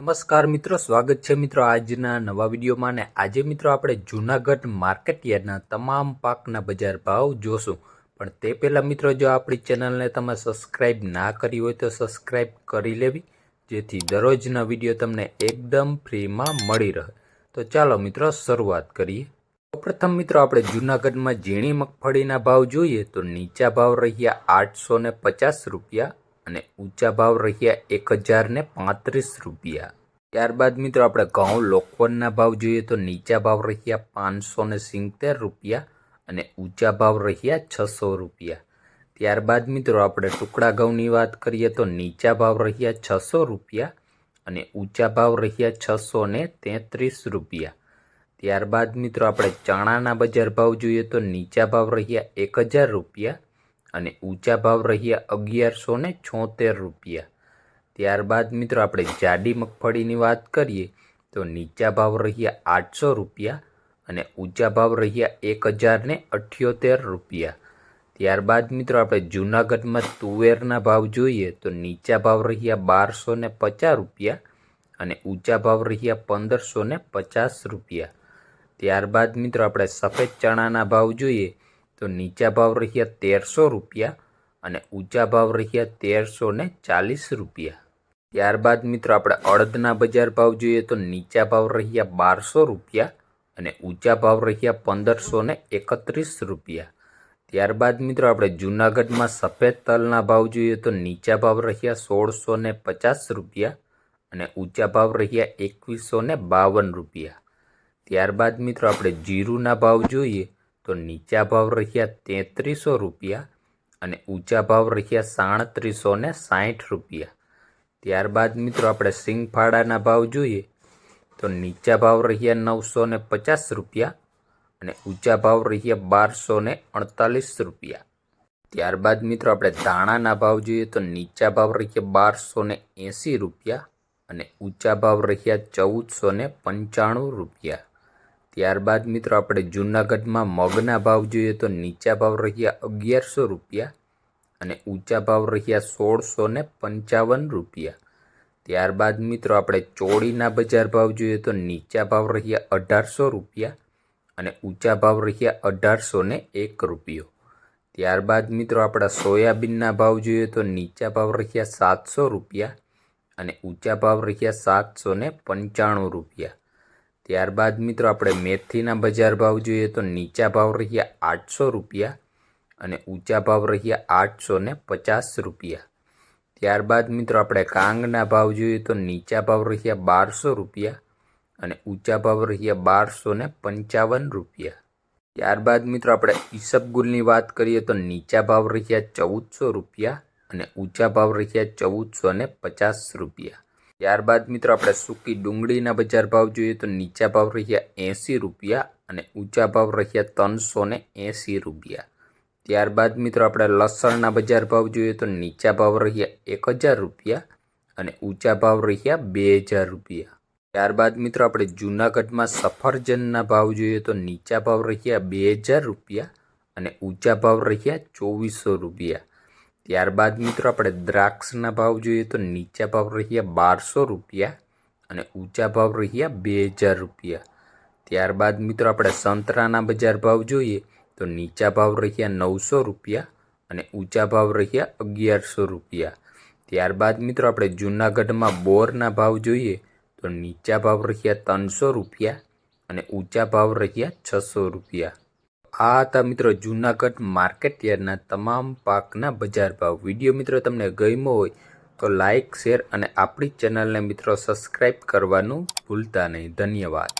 નમસ્કાર મિત્રો, સ્વાગત છે મિત્રો આજના નવા વિડીયોમાં. ને આજે મિત્રો આપણે જૂનાગઢ માર્કેટ યાર્ડના તમામ પાકના બજાર ભાવ જોશું. પણ તે પહેલાં મિત્રો, જો આપણી ચેનલને તમે સબસ્ક્રાઈબ ના કરી હોય તો સબસ્ક્રાઈબ કરી લેવી, જેથી દરરોજના વીડિયો તમને એકદમ ફ્રીમાં મળી રહે. તો ચાલો મિત્રો, શરૂઆત કરીએ. સૌપ્રથમ મિત્રો, આપણે જૂનાગઢમાં ઝીણી મગફળીના ભાવ જોઈએ તો નીચા ભાવ રહ્યા આઠસો પચાસ રૂપિયા અને ઊંચા ભાવ રહ્યા એક હજાર ને પાંત્રીસ રૂપિયા. ત્યારબાદ મિત્રો આપણે ઘઉં, લોકવનના ભાવ જોઈએ તો નીચા ભાવ રહ્યા પાંચસો ને સિત્તેર રૂપિયા અને ઊંચા ભાવ રહ્યા છસો રૂપિયા. ત્યારબાદ મિત્રો આપણે ટુકડા ઘઉંની વાત કરીએ તો નીચા ભાવ રહ્યા છસો રૂપિયા અને ઊંચા ભાવ રહ્યા છસો ને તેત્રીસ રૂપિયા. ત્યારબાદ મિત્રો આપણે ચણાના બજાર ભાવ જોઈએ તો નીચા ભાવ રહ્યા એક હજાર રૂપિયા અને ઊંચા ભાવ રહ્યા અગિયારસો ને છોતેર રૂપિયા. ત્યારબાદ મિત્રો આપણે જાડી મગફળીની વાત કરીએ, તો નીચા ભાવ રહ્યા આઠસો રૂપિયા અને ઊંચા ભાવ રહ્યા એક હજાર ને અઠ્યોતેર રૂપિયા. ત્યારબાદ મિત્રો આપણે જૂનાગઢમાં તુવેરના ભાવ જોઈએ, તો નીચા ભાવ રહ્યા બારસો ને પચાસ રૂપિયા અને ઊંચા ભાવ રહ્યા પંદરસો ને પચાસ રૂપિયા. ત્યારબાદ મિત્રો આપણે સફેદ ચણાના ભાવ જોઈએ તો નીચા ભાવ રહ્યા તેરસો રૂપિયા અને ઊંચા ભાવ રહ્યા તેરસો ને ચાલીસ રૂપિયા. ત્યારબાદ મિત્રો આપણે અડદના બજાર ભાવ જોઈએ તો નીચા ભાવ રહ્યા બારસો રૂપિયા અને ઊંચા ભાવ રહ્યા પંદરસો ને એકત્રીસ રૂપિયા. ત્યારબાદ મિત્રો આપણે જૂનાગઢમાં સફેદ તલના ભાવ જોઈએ તો નીચા ભાવ રહ્યા સોળસો ને પચાસ રૂપિયા અને ઊંચા ભાવ રહ્યા એકવીસો ને બાવન રૂપિયા. ત્યારબાદ મિત્રો આપણે જીરુના ભાવ જોઈએ તો નીચા ભાવ રહ્યા તેત્રીસો રૂપિયા અને ઊંચા ભાવ રહ્યા સાડત્રીસો ને સાઠ રૂપિયા. ત્યારબાદ મિત્રો આપણે સિંગફાળાના ભાવ જોઈએ તો નીચા ભાવ રહ્યા નવસો ને પચાસ રૂપિયા અને ઊંચા ભાવ રહ્યા બારસો ને અડતાલીસ રૂપિયા. ત્યારબાદ મિત્રો આપણે ધાણાના ભાવ જોઈએ તો નીચા ભાવ રહ્યા બારસો ને એંસી રૂપિયા અને ઊંચા ભાવ રહ્યા ચૌદસો ને પંચાણું રૂપિયા. ત્યારબાદ મિત્રો આપણે જૂનાગઢમાં મગના ભાવ જોઈએ તો નીચા ભાવ રહ્યા અગિયારસો રૂપિયા અને ઊંચા ભાવ રહ્યા સોળસો ને પંચાવન રૂપિયા. ત્યારબાદ મિત્રો આપણે ચોળીના બજાર ભાવ જોઈએ તો નીચા ભાવ રહ્યા અઢારસો રૂપિયા અને ઊંચા ભાવ રહ્યા અઢારસો ને એક રૂપિયો. ત્યારબાદ મિત્રો આપણા સોયાબીનના ભાવ જોઈએ તો નીચા ભાવ રહ્યા સાતસો રૂપિયા અને ઊંચા ભાવ રહ્યા સાતસો ને પંચાણું રૂપિયા. ત્યારબાદ મિત્રો આપણે મેથીના બજાર ભાવ જોઈએ તો નીચા ભાવ રહ્યા આઠસો રૂપિયા અને ઊંચા ભાવ રહ્યા આઠસો ને પચાસ રૂપિયા. ત્યારબાદ મિત્રો આપણે કાંગના ભાવ જોઈએ તો નીચા ભાવ રહ્યા બારસો રૂપિયા અને ઊંચા ભાવ રહ્યા બારસો ને પંચાવન રૂપિયા. ત્યારબાદ મિત્રો આપણે ઈસબગુલની વાત કરીએ તો નીચા ભાવ રહ્યા ચૌદસો રૂપિયા અને ઊંચા ભાવ રહ્યા ચૌદસો ને પચાસ રૂપિયા. ત્યારબાદ મિત્રો આપણે સૂકી ડુંગળીના બજાર ભાવ જોઈએ તો નીચા ભાવ રહ્યા એંસી રૂપિયા અને ઊંચા ભાવ રહ્યા ત્રણસો ને એંસી રૂપિયા. ત્યારબાદ મિત્રો આપણે લસણના બજાર ભાવ જોઈએ તો નીચા ભાવ રહ્યા એક હજાર રૂપિયા અને ઊંચા ભાવ રહ્યા બે હજાર રૂપિયા. ત્યારબાદ મિત્રો આપણે જૂનાગઢમાં સફરજનના ભાવ જોઈએ તો નીચા ભાવ રહ્યા બે હજાર રૂપિયા અને ઊંચા ભાવ રહ્યા ચોવીસો રૂપિયા. ત્યારબાદ મિત્રો આપણે દ્રાક્ષના ભાવ જોઈએ તો નીચા ભાવ રહ્યા બારસો રૂપિયા અને ઊંચા ભાવ રહ્યા બે હજાર રૂપિયા. ત્યારબાદ મિત્રો આપણે સંતરાના બજાર ભાવ જોઈએ તો નીચા ભાવ રહ્યા નવસો રૂપિયા અને ઊંચા ભાવ રહ્યા અગિયારસો રૂપિયા. ત્યારબાદ મિત્રો આપણે જૂનાગઢમાં બોરના ભાવ જોઈએ તો નીચા ભાવ રહ્યા ત્રણસો રૂપિયા અને ઊંચા ભાવ રહ્યા છસો રૂપિયા. આ હતા મિત્રો જૂનાગઢ માર્કેટ યાર્ડના તમામ પાકના બજાર ભાવ. વીડિયો મિત્રો તમને ગમ્યો હોય તો લાઇક શેર અને આપણી ચેનલને મિત્રો સબસ્ક્રાઈબ કરવાનું ભૂલતા નહીં. ધન્યવાદ.